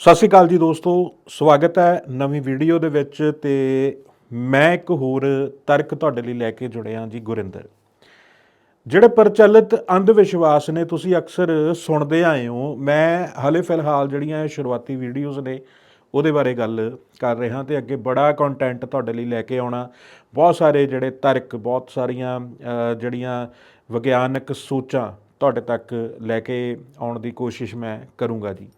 ਸਤਿ ਸ਼੍ਰੀ ਅਕਾਲ ਜੀ ਦੋਸਤੋ, ਸਵਾਗਤ ਹੈ ਨਵੀਂ ਵੀਡੀਓ ਦੇ ਵਿੱਚ ਤੇ ਮੈਂ ਇੱਕ ਹੋਰ ਤਰਕ ਤੁਹਾਡੇ ਲਈ ਲੈ ਕੇ ਜੁੜਿਆ ਜੀ ਗੁਰਿੰਦਰ। ਜਿਹੜੇ ਪ੍ਰਚਲਿਤ ਅੰਧ ਵਿਸ਼ਵਾਸ ਨੇ ਤੁਸੀਂ ਅਕਸਰ ਸੁਣਦੇ ਆਏ ਹੋ, ਮੈਂ ਹਲੇ ਫਿਲਹਾਲ ਜਿਹੜੀਆਂ ਇਹ ਸ਼ੁਰੂਆਤੀ ਵੀਡੀਓਜ਼ ਨੇ ਉਹਦੇ ਬਾਰੇ ਗੱਲ ਕਰ ਰਿਹਾ ਤੇ ਅੱਗੇ ਬੜਾ ਕੰਟੈਂਟ ਤੁਹਾਡੇ ਲਈ ਲੈ ਕੇ ਆਉਣਾ। ਬਹੁਤ ਸਾਰੇ ਜਿਹੜੇ ਤਰਕ, ਬਹੁਤ ਸਾਰੀਆਂ ਜਿਹੜੀਆਂ ਵਿਗਿਆਨਕ ਸੋਚਾਂ ਤੁਹਾਡੇ ਤੱਕ ਲੈ ਕੇ ਆਉਣ ਦੀ ਕੋਸ਼ਿਸ਼ ਮੈਂ ਕਰੂੰਗਾ ਜੀ।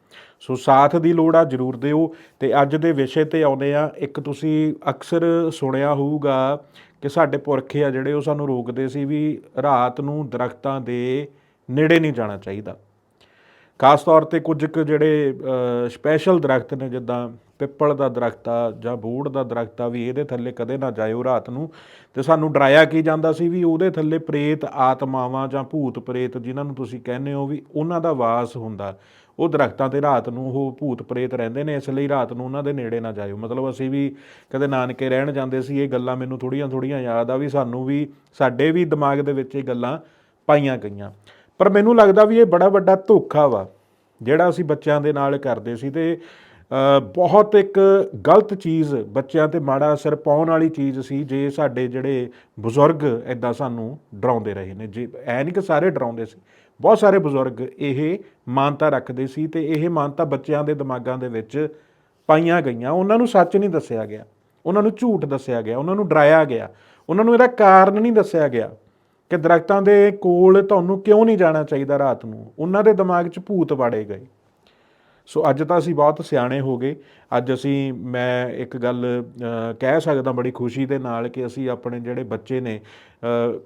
ਸੋ ਸਾਥ ਦੀ ਲੋੜ ਆ, ਜਰੂਰ ਦਿਓ। ਤੇ ਅੱਜ ਦੇ ਵਿਸ਼ੇ ਤੇ ਆਉਂਦੇ ਆ, ਇੱਕ ਤੁਸੀਂ ਅਕਸਰ ਸੁਣਿਆ ਹੋਊਗਾ ਕਿ ਸਾਡੇ ਪੁਰਖੇ ਆ ਜਿਹੜੇ ਉਹ ਸਾਨੂੰ ਰੋਕਦੇ ਸੀ ਵੀ ਰਾਤ ਨੂੰ ਦਰਖਤਾਂ ਦੇ ਨੇੜੇ ਨਹੀਂ ਜਾਣਾ ਚਾਹੀਦਾ। ਖਾਸ ਤੌਰ ਤੇ ਕੁਝ ਕੁ ਜਿਹੜੇ ਸਪੈਸ਼ਲ ਦਰਖਤ ਨੇ, ਜਿੱਦਾਂ ਪਿੱਪਲ ਦਾ ਦਰਖਤ ਆ ਜਾਂ ਬੂੜ ਦਾ ਦਰਖਤ ਆ, ਵੀ ਇਹਦੇ ਥੱਲੇ ਕਦੇ ਨਾ ਜਾਇਓ ਰਾਤ ਨੂੰ। ਤੇ ਸਾਨੂੰ ਡਰਾਇਆ ਕੀ ਜਾਂਦਾ ਸੀ ਵੀ ਉਹਦੇ ਥੱਲੇ ਪ੍ਰੇਤ ਆਤਮਾਵਾਂ ਜਾਂ ਭੂਤ ਪ੍ਰੇਤ ਜਿਨ੍ਹਾਂ ਨੂੰ ਤੁਸੀਂ ਕਹਿੰਦੇ ਹੋ ਵੀ ਉਹਨਾਂ ਦਾ ਵਾਸ ਹੁੰਦਾ। ਉਹ ਦਰਖਤਾਂ ਤੇ ਰਾਤ ਨੂੰ ਉਹ ਭੂਤ ਪ੍ਰੇਤ ਰਹਿੰਦੇ ਨੇ, ਇਸ ਲਈ ਰਾਤ ਨੂੰ ਉਹਨਾਂ ਦੇ ਨੇੜੇ ਨਾ ਜਾਇਓ। ਮਤਲਬ ਅਸੀਂ ਵੀ ਕਦੇ ਨਾਨਕੇ ਰਹਿਣ ਜਾਂਦੇ ਸੀ, ਇਹ ਗੱਲਾਂ ਮੈਨੂੰ ਥੋੜੀਆਂ ਥੋੜੀਆਂ ਯਾਦ ਆ ਵੀ ਸਾਨੂੰ ਵੀ, ਸਾਡੇ ਵੀ ਦਿਮਾਗ ਦੇ ਵਿੱਚ ਇਹ ਗੱਲਾਂ ਪਾਈਆਂ ਗਈਆਂ। ਪਰ ਮੈਨੂੰ ਲੱਗਦਾ ਵੀ ਇਹ ਬੜਾ ਵੱਡਾ ਧੋਖਾ ਵਾ, ਜਿਹੜਾ ਅਸੀਂ ਬੱਚਿਆਂ ਦੇ ਨਾਲ ਕਰਦੇ ਸੀ ਤੇ ਬਹੁਤ ਇੱਕ ਗਲਤ ਚੀਜ਼ ਬੱਚਿਆਂ ਤੇ ਮਾੜਾ ਅਸਰ ਪਾਉਣ ਵਾਲੀ ਚੀਜ਼ ਸੀ, ਜੇ ਸਾਡੇ ਜਿਹੜੇ ਬਜ਼ੁਰਗ ਐਦਾਂ ਸਾਨੂੰ ਡਰਾਉਂਦੇ ਰਹੇ ਨੇ, ਜੇ ਐ ਨਹੀਂ ਕਿ ਸਾਰੇ ਡਰਾਉਂਦੇ ਸੀ, ਬਹੁਤ ਸਾਰੇ ਬਜ਼ੁਰਗ ਇਹ ਮਾਨਤਾ ਰੱਖਦੇ ਸੀ ਤੇ ਇਹ ਮਾਨਤਾ ਬੱਚਿਆਂ ਦੇ ਦਿਮਾਗਾਂ ਦੇ ਵਿੱਚ ਪਾਈਆਂ ਗਈਆਂ। ਉਹਨਾਂ ਨੂੰ ਸੱਚ ਨਹੀਂ ਦੱਸਿਆ ਗਿਆ, ਉਹਨਾਂ ਨੂੰ ਝੂਠ ਦੱਸਿਆ ਗਿਆ, ਉਹਨਾਂ ਨੂੰ ਡਰਾਇਆ ਗਿਆ, ਉਹਨਾਂ ਨੂੰ ਇਹਦਾ ਕਾਰਨ ਨਹੀਂ ਦੱਸਿਆ ਗਿਆ। ਕਿ ਦਰਖਤਾਂ ਦੇ ਕੋਲ ਤੁਹਾਨੂੰ ਕਿਉਂ ਨਹੀਂ ਜਾਣਾ ਚਾਹੀਦਾ ਰਾਤ ਨੂੰ? ਉਹਨਾਂ ਦੇ ਦਿਮਾਗ 'ਚ ਭੂਤ ਵਾੜੇ ਗਏ। ਸੋ ਅੱਜ ਤਾਂ ਅਸੀਂ ਬਹੁਤ ਸਿਆਣੇ ਹੋ ਗਏ। ਅੱਜ ਅਸੀਂ, ਮੈਂ ਇੱਕ ਗੱਲ ਕਹਿ ਸਕਦਾ ਬੜੀ ਖੁਸ਼ੀ ਦੇ ਨਾਲ ਕਿ ਅਸੀਂ ਆਪਣੇ ਜਿਹੜੇ ਬੱਚੇ ਨੇ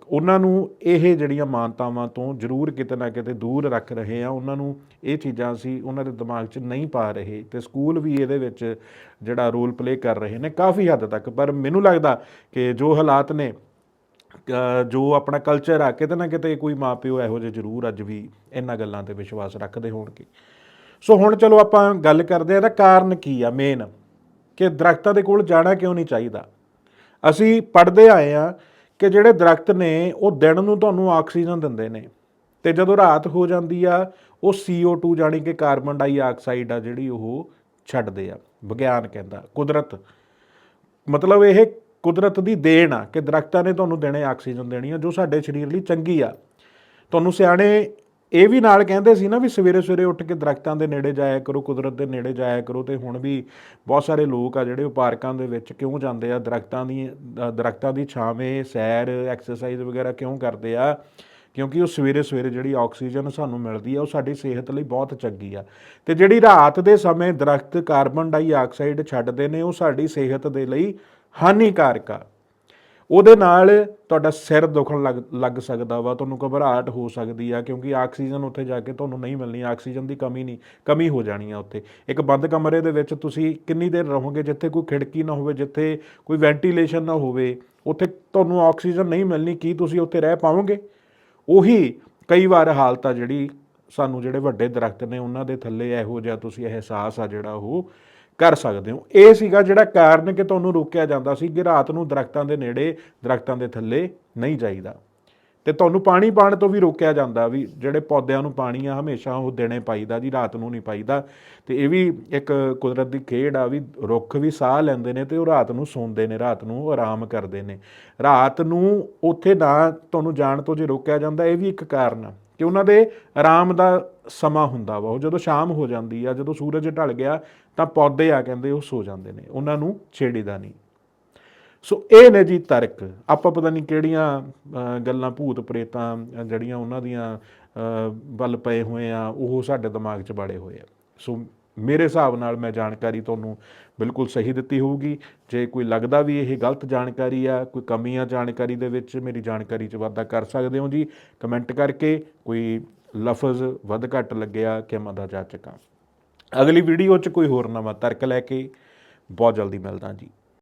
ਉਹਨਾਂ ਨੂੰ ਇਹ ਜਿਹੜੀਆਂ ਮਾਨਤਾਵਾਂ ਤੋਂ ਜ਼ਰੂਰ ਕਿਤੇ ਨਾ ਕਿਤੇ ਦੂਰ ਰੱਖ ਰਹੇ ਆ ਉਹਨਾਂ ਨੂੰ ਇਹ ਚੀਜ਼ਾਂ ਅਸੀਂ ਉਹਨਾਂ ਦੇ ਦਿਮਾਗ 'ਚ ਨਹੀਂ ਪਾ ਰਹੇ ਤੇ ਸਕੂਲ ਵੀ ਇਹਦੇ ਵਿੱਚ ਜਿਹੜਾ ਰੋਲ ਪਲੇ ਕਰ ਰਹੇ ਨੇ ਕਾਫੀ ਹੱਦ ਤੱਕ। ਪਰ ਮੈਨੂੰ ਲੱਗਦਾ ਕਿ ਜੋ ਹਾਲਾਤ ਨੇ ਜੋ ਆਪਣਾ ਕਲਚਰ ਆ, ਕਿਤੇ ਨਾ ਕਿਤੇ ਕੋਈ ਮਾਪਿਓ ਇਹੋ ਜਿਹੇ ਜ਼ਰੂਰ ਅੱਜ ਵੀ ਇਹਨਾਂ ਗੱਲਾਂ ਤੇ ਵਿਸ਼ਵਾਸ ਰੱਖਦੇ ਹੋਣਗੇ। ਸੋ ਹੁਣ ਚਲੋ ਆਪਾਂ ਗੱਲ ਕਰਦੇ ਆ ਇਹਦਾ ਕਾਰਨ ਕੀ ਆ ਮੇਨ ਕਿ ਦਰਖਤਾਂ ਦੇ ਕੋਲ ਜਾਣਾ ਕਿਉਂ ਨਹੀਂ ਚਾਹੀਦਾ? ਅਸੀਂ ਪੜ੍ਹਦੇ ਆਏ ਆ ਕਿ ਜਿਹੜੇ ਦਰਖਤ ਨੇ, ਉਹ ਦਿਨ ਨੂੰ ਤੁਹਾਨੂੰ ਆਕਸੀਜਨ ਦਿੰਦੇ ਨੇ। ਤੇ ਜਦੋਂ ਰਾਤ ਹੋ ਜਾਂਦੀ ਆ, ਉਹ CO2 ਜਾਣੀ ਕਿ ਕਾਰਬਨ ਡਾਈਆਕਸਾਈਡ ਆ ਜਿਹੜੀ ਉਹ ਛੱਡਦੇ ਆ, ਵਿਗਿਆਨ ਕਹਿੰਦਾ, ਕੁਦਰਤ। ਮਤਲਬ ਇਹ ਕੁਦਰਤ ਦੀ ਦੇਣ ਆ ਕਿ ਦਰਖਤਾਂ ਨੇ ਤੁਹਾਨੂੰ ਦੇਣੇ ਆਕਸੀਜਨ ਦੇਣੀ ਆ ਜੋ ਸਾਡੇ ਸਰੀਰ ਲਈ ਚੰਗੀ ਆ। ਤੁਹਾਨੂੰ ਸਿਆਣੇ ਇਹ ਵੀ ਨਾਲ ਕਹਿੰਦੇ ਸੀ ਨਾ ਵੀ ਸਵੇਰੇ ਸਵੇਰੇ ਉੱਠ ਕੇ ਦਰਖਤਾਂ ਦੇ ਨੇੜੇ ਜਾਇਆ ਕਰੋ ਕੁਦਰਤ ਦੇ ਨੇੜੇ ਜਾਇਆ ਕਰੋ ਤੇ ਹੁਣ ਵੀ ਬਹੁਤ ਸਾਰੇ ਲੋਕ ਆ ਜਿਹੜੇ ਉਹ ਪਾਰਕਾਂ ਦੇ ਵਿੱਚ ਕਿਉਂ ਜਾਂਦੇ ਆ? ਦਰਖਤਾਂ ਦੀ ਅ, ਦਰਖਤਾਂ ਦੀ ਛਾਵੇਂ ਸੈਰ ਐਕਸਰਸਾਈਜ਼ ਵਗੈਰਾ ਕਿਉਂ ਕਰਦੇ ਆ? ਕਿਉਂਕਿ ਉਹ ਸਵੇਰੇ ਸਵੇਰੇ ਜਿਹੜੀ ਆਕਸੀਜਨ ਸਾਨੂੰ ਮਿਲਦੀ ਆ ਉਹ ਸਾਡੀ ਸਿਹਤ ਲਈ ਬਹੁਤ ਚੰਗੀ ਆ। ਤੇ ਜਿਹੜੀ ਰਾਤ ਦੇ ਸਮੇਂ ਦਰਖਤ ਕਾਰਬਨ ਡਾਈਆਕਸਾਈਡ ਛੱਡਦੇ ਨੇ ਉਹ ਸਾਡੀ ਸਿਹਤ ਦੇ ਲਈ ਹਾਨੀਕਾਰਕ ਆ। ਉਹਦੇ ਨਾਲ ਤੁਹਾਡਾ ਸਿਰ ਦੁਖਣ ਲੱਗ ਲੱਗ ਸਕਦਾ ਵਾ, ਤੁਹਾਨੂੰ ਘਬਰਾਹਟ ਹੋ ਸਕਦੀ ਆ, ਕਿਉਂਕਿ ਆਕਸੀਜਨ ਉੱਥੇ ਜਾ ਕੇ ਤੁਹਾਨੂੰ ਨਹੀਂ ਮਿਲਣੀ, ਆਕਸੀਜਨ ਦੀ ਕਮੀ ਨਹੀਂ, ਕਮੀ ਹੋ ਜਾਣੀ ਆ ਉੱਥੇ। ਇੱਕ ਬੰਦ ਕਮਰੇ ਦੇ ਵਿੱਚ ਤੁਸੀਂ ਕਿੰਨੀ ਦੇਰ ਰਹੋਗੇ, ਜਿੱਥੇ ਕੋਈ ਖਿੜਕੀ ਨਾ ਹੋਵੇ, ਜਿੱਥੇ ਕੋਈ ਵੈਂਟੀਲੇਸ਼ਨ ਨਾ ਹੋਵੇ, ਉੱਥੇ ਤੁਹਾਨੂੰ ਆਕਸੀਜਨ ਨਹੀਂ ਮਿਲਣੀ, ਕੀ ਤੁਸੀਂ ਉੱਥੇ ਰਹਿ ਪਾਓਗੇ ਉਹੀ ਕਈ ਵਾਰ ਹਾਲਤ ਆ ਜਿਹੜੀ ਸਾਨੂੰ ਜਿਹੜੇ ਵੱਡੇ ਦਰਖਤ ਨੇ, ਉਹਨਾਂ ਦੇ ਥੱਲੇ ਇਹੋ ਜਿਹਾ ਤੁਸੀਂ ਅਹਿਸਾਸ ਆ ਜਿਹੜਾ ਉਹ ਕਰ ਸਕਦੇ ਹੋ। ਇਹ ਸੀਗਾ ਜਿਹੜਾ ਕਾਰਨ ਕਿ ਤੁਹਾਨੂੰ ਰੋਕਿਆ ਜਾਂਦਾ ਸੀ ਕਿ ਰਾਤ ਨੂੰ ਦਰਖਤਾਂ ਦੇ ਨੇੜੇ, ਦਰਖਤਾਂ ਦੇ ਥੱਲੇ ਨਹੀਂ ਜਾਈਦਾ। ਤੇ ਤੁਹਾਨੂੰ ਪਾਣੀ ਪਾਣ ਤੋਂ ਵੀ ਰੋਕਿਆ ਜਾਂਦਾ ਵੀ ਜਿਹੜੇ ਪੌਦਿਆਂ ਨੂੰ ਪਾਣੀ ਆ, ਹਮੇਸ਼ਾ ਉਹ ਦੇਣੇ ਪਾਈਦਾ ਜੀ, ਰਾਤ ਨੂੰ ਨਹੀਂ ਪਾਈਦਾ। ਤੇ ਇਹ ਵੀ ਇੱਕ ਕੁਦਰਤ ਦੀ ਖੇਡ ਆ ਵੀ ਰੁੱਖ ਵੀ ਸਾਹ ਲੈਂਦੇ ਨੇ ਤੇ ਉਹ ਰਾਤ ਨੂੰ ਸੌਂਦੇ ਨੇ, ਰਾਤ ਨੂੰ ਆਰਾਮ ਕਰਦੇ ਨੇ। ਰਾਤ ਨੂੰ ਉੱਥੇ ਨਾ ਤੁਹਾਨੂੰ ਜਾਣ ਤੋਂ ਜੇ ਰੋਕਿਆ ਜਾਂਦਾ, ਇਹ ਵੀ ਇੱਕ ਕਾਰਨ ਆ। ਕਿ ਉਹਨਾਂ ਦੇ ਆਰਾਮ ਦਾ ਸਮਾਂ ਹੁੰਦਾ ਵਾ। ਉਹ ਜਦੋਂ ਸ਼ਾਮ ਹੋ ਜਾਂਦੀ ਆ ਜਦੋਂ ਸੂਰਜ ਢਲ ਗਿਆ ਤਾਂ ਪੌਦੇ ਆ ਕਹਿੰਦੇ ਉਹ ਸੋ ਜਾਂਦੇ ਨੇ। ਉਹਨਾਂ ਨੂੰ ਛੇੜੀਦਾ ਨਹੀਂ। ਸੋ ਇਹ ਨੇ ਜੀ ਤਰਕ। ਆਪਾਂ ਪਤਾ ਨਹੀਂ ਕਿਹੜੀਆਂ ਗੱਲਾਂ ਭੂਤ ਪ੍ਰੇਤਾਂ ਜਿਹੜੀਆਂ ਉਹਨਾਂ ਦੀਆਂ ਅ, ਵੱਲ ਪਏ ਹੋਏ ਆ ਉਹ ਸਾਡੇ ਦਿਮਾਗ 'ਚ ਬੜੇ ਹੋਏ ਆ। ਸੋ ਮੇਰੇ ਹਿਸਾਬ ਨਾਲ ਮੈਂ ਜਾਣਕਾਰੀ ਤੁਹਾਨੂੰ ਬਿਲਕੁਲ ਸਹੀ ਦਿੱਤੀ ਹੋਊਗੀ। ਜੇ ਕੋਈ ਲੱਗਦਾ ਵੀ ਇਹ ਗਲਤ ਜਾਣਕਾਰੀ ਆ, ਕੋਈ ਕਮੀ ਆ ਜਾਣਕਾਰੀ ਦੇ ਵਿੱਚ ਮੇਰੀ ਜਾਣਕਾਰੀ 'ਚ ਵਾਧਾ ਕਰ ਸਕਦੇ ਹੋ ਜੀ, ਕਮੈਂਟ ਕਰਕੇ ਕੋਈ ਲਫ਼ਜ਼ ਵੱਧ ਘੱਟ ਲੱਗਿਆ ਕਿ ਮੈਂ ਜਾ ਜਾਚਕਾਂ। ਅਗਲੀ ਵੀਡੀਓ 'ਚ ਕੋਈ ਹੋਰ ਨਵਾਂ ਤਰਕ ਲੈ ਕੇ ਬਹੁਤ ਜਲਦੀ ਮਿਲਦਾ ਜੀ।